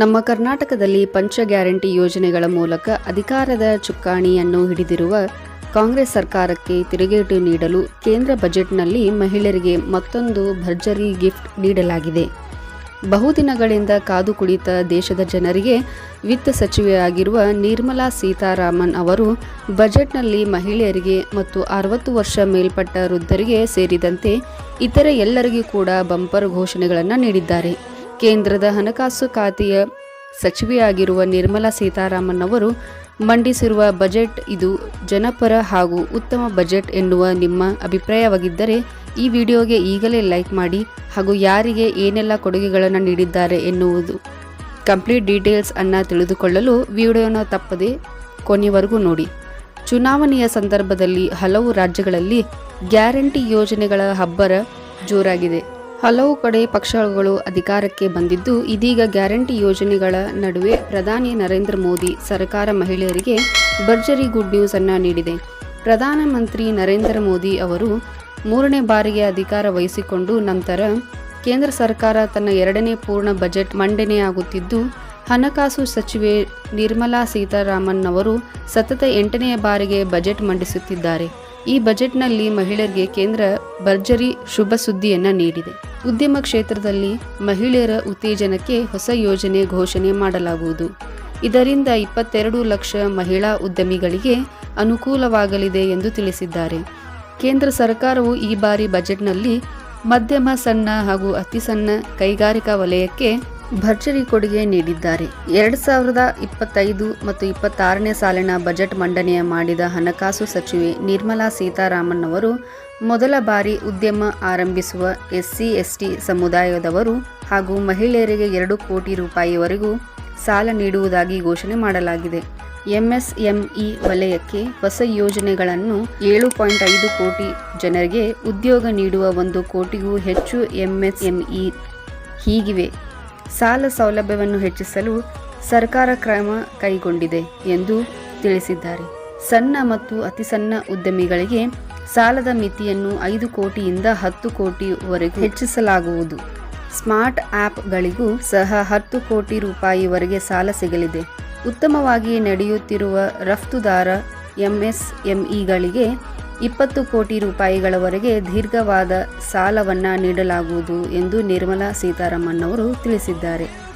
ನಮ್ಮ ಕರ್ನಾಟಕದಲ್ಲಿ ಪಂಚ ಗ್ಯಾರಂಟಿ ಯೋಜನೆಗಳ ಮೂಲಕ ಅಧಿಕಾರದ ಚುಕ್ಕಾಣಿಯನ್ನು ಹಿಡಿದಿರುವ ಕಾಂಗ್ರೆಸ್ ಸರ್ಕಾರಕ್ಕೆ ತಿರುಗೇಟು ನೀಡಲು ಕೇಂದ್ರ ಬಜೆಟ್ನಲ್ಲಿ ಮಹಿಳೆಯರಿಗೆ ಮತ್ತೊಂದು ಭರ್ಜರಿ ಗಿಫ್ಟ್ ನೀಡಲಾಗಿದೆ. ಬಹುದಿನಗಳಿಂದ ಕಾದು ಕುಳಿತ ದೇಶದ ಜನರಿಗೆ ವಿತ್ತ ಸಚಿವೆಯಾಗಿರುವ ನಿರ್ಮಲಾ ಸೀತಾರಾಮನ್ ಅವರು ಬಜೆಟ್ನಲ್ಲಿ ಮಹಿಳೆಯರಿಗೆ ಮತ್ತು ಅರವತ್ತು ವರ್ಷ ಮೇಲ್ಪಟ್ಟ ವೃದ್ಧರಿಗೆ ಸೇರಿದಂತೆ ಇತರೆ ಎಲ್ಲರಿಗೂ ಕೂಡ ಬಂಪರ್ ಘೋಷಣೆಗಳನ್ನು ನೀಡಿದ್ದಾರೆ. ಕೇಂದ್ರದ ಹಣಕಾಸು ಖಾತೆಯ ಸಚಿವೆಯಾಗಿರುವ ನಿರ್ಮಲಾ ಸೀತಾರಾಮನ್ ಅವರು ಮಂಡಿಸಿರುವ ಬಜೆಟ್ ಇದು ಜನಪರ ಹಾಗೂ ಉತ್ತಮ ಬಜೆಟ್ ಎನ್ನುವ ನಿಮ್ಮ ಅಭಿಪ್ರಾಯವಾಗಿದ್ದರೆ ಈ ವಿಡಿಯೋಗೆ ಈಗಲೇ ಲೈಕ್ ಮಾಡಿ ಹಾಗೂ ಯಾರಿಗೆ ಏನೆಲ್ಲ ಕೊಡುಗೆಗಳನ್ನು ನೀಡಿದ್ದಾರೆ ಎನ್ನುವುದು ಕಂಪ್ಲೀಟ್ ಡೀಟೇಲ್ಸ್ ಅನ್ನು ತಿಳಿದುಕೊಳ್ಳಲು ವಿಡಿಯೋನ ತಪ್ಪದೆ ಕೊನೆಯವರೆಗೂ ನೋಡಿ. ಚುನಾವಣೆಯ ಸಂದರ್ಭದಲ್ಲಿ ಹಲವು ರಾಜ್ಯಗಳಲ್ಲಿ ಗ್ಯಾರಂಟಿ ಯೋಜನೆಗಳ ಹಬ್ಬರ ಜೋರಾಗಿದೆ. ಹಲವು ಕಡೆ ಪಕ್ಷಗಳು ಅಧಿಕಾರಕ್ಕೆ ಬಂದಿದ್ದು, ಇದೀಗ ಗ್ಯಾರಂಟಿ ಯೋಜನೆಗಳ ನಡುವೆ ಪ್ರಧಾನಿ ನರೇಂದ್ರ ಮೋದಿ ಸರ್ಕಾರ ಮಹಿಳೆಯರಿಗೆ ಭರ್ಜರಿ ಗುಡ್ ನ್ಯೂಸ್ ಅನ್ನು ನೀಡಿದೆ. ಪ್ರಧಾನಮಂತ್ರಿ ನರೇಂದ್ರ ಮೋದಿ ಅವರು ಮೂರನೇ ಬಾರಿಗೆ ಅಧಿಕಾರ ವಹಿಸಿಕೊಂಡು ನಂತರ ಕೇಂದ್ರ ಸರ್ಕಾರ ತನ್ನ ಎರಡನೇ ಪೂರ್ಣ ಬಜೆಟ್ ಮಂಡನೆಯಾಗುತ್ತಿದ್ದು ಹಣಕಾಸು ಸಚಿವೆ ನಿರ್ಮಲಾ ಸೀತಾರಾಮನ್ ಅವರು ಸತತ ಎಂಟನೆಯ ಬಾರಿಗೆ ಬಜೆಟ್ ಮಂಡಿಸುತ್ತಿದ್ದಾರೆ. ಈ ಬಜೆಟ್ನಲ್ಲಿ ಮಹಿಳೆಯರಿಗೆ ಕೇಂದ್ರ ಭರ್ಜರಿ ಶುಭ ಸುದ್ದಿಯನ್ನು ನೀಡಿದೆ. ಉದ್ಯಮ ಕ್ಷೇತ್ರದಲ್ಲಿ ಮಹಿಳೆಯರ ಉತ್ತೇಜನಕ್ಕೆ ಹೊಸ ಯೋಜನೆ ಘೋಷಣೆ ಮಾಡಲಾಗುವುದು. ಇದರಿಂದ ಇಪ್ಪತ್ತೆರಡು ಲಕ್ಷ ಮಹಿಳಾ ಉದ್ಯಮಿಗಳಿಗೆ ಅನುಕೂಲವಾಗಲಿದೆ ಎಂದು ತಿಳಿಸಿದ್ದಾರೆ. ಕೇಂದ್ರ ಸರ್ಕಾರವು ಈ ಬಾರಿ ಬಜೆಟ್ನಲ್ಲಿ ಮಧ್ಯಮ ಸಣ್ಣ ಹಾಗೂ ಅತಿ ಸಣ್ಣ ಕೈಗಾರಿಕಾ ವಲಯಕ್ಕೆ ಭರ್ಜರಿ ಕೊಡುಗೆ ನೀಡಿದ್ದಾರೆ. ಎರಡು ಸಾವಿರದ ಇಪ್ಪತ್ತೈದು ಮತ್ತು ಇಪ್ಪತ್ತಾರನೇ ಸಾಲಿನ ಬಜೆಟ್ ಮಂಡನೆಯ ಮಾಡಿದ ಹಣಕಾಸು ಸಚಿವೆ ನಿರ್ಮಲಾ ಸೀತಾರಾಮನ್ ಅವರು ಮೊದಲ ಬಾರಿ ಉದ್ಯಮ ಆರಂಭಿಸುವ ಎಸ್ಸಿ, ಎಸ್ಟಿ ಸಮುದಾಯದವರು ಹಾಗೂ ಮಹಿಳೆಯರಿಗೆ ಎರಡು ಕೋಟಿ ರೂಪಾಯಿವರೆಗೂ ಸಾಲ ನೀಡುವುದಾಗಿ ಘೋಷಣೆ ಮಾಡಲಾಗಿದೆ. ಎಂಎಸ್ಎಂಇ ವಲಯಕ್ಕೆ ಹೊಸ ಯೋಜನೆಗಳನ್ನು ಏಳು ಪಾಯಿಂಟ್ ಐದು ಕೋಟಿ ಜನರಿಗೆ ಉದ್ಯೋಗ ನೀಡುವ ಒಂದು ಕೋಟಿಗೂ ಹೆಚ್ಚು ಎಂಎಸ್ಎಂಇ ಹೀಗಿವೆ. ಸಾಲ ಸೌಲಭ್ಯವನ್ನು ಹೆಚ್ಚಿಸಲು ಸರ್ಕಾರ ಕ್ರಮ ಕೈಗೊಂಡಿದೆ ಎಂದು ತಿಳಿಸಿದ್ದಾರೆ. ಸಣ್ಣ ಮತ್ತು ಅತಿ ಸಣ್ಣ ಉದ್ಯಮಿಗಳಿಗೆ ಸಾಲದ ಮಿತಿಯನ್ನು ಐದು ಕೋಟಿಯಿಂದ ಹತ್ತು ಕೋಟಿವರೆಗೂ ಹೆಚ್ಚಿಸಲಾಗುವುದು. ಸ್ಮಾರ್ಟ್ ಆ್ಯಪ್ಗಳಿಗೂ ಸಹ ಹತ್ತು ಕೋಟಿ ರೂಪಾಯಿವರೆಗೆ ಸಾಲ ಸಿಗಲಿದೆ. ಉತ್ತಮವಾಗಿ ನಡೆಯುತ್ತಿರುವ ರಫ್ತುದಾರ ಎಂಎಸ್ಎಂಇಗಳಿಗೆ ಇಪ್ಪತ್ತು ಕೋಟಿ ರೂಪಾಯಿಗಳವರೆಗೆ ದೀರ್ಘವಾದ ಸಾಲವನ್ನು ನೀಡಲಾಗುವುದು ಎಂದು ನಿರ್ಮಲಾ ಸೀತಾರಾಮನ್ ಅವರು ತಿಳಿಸಿದ್ದಾರೆ.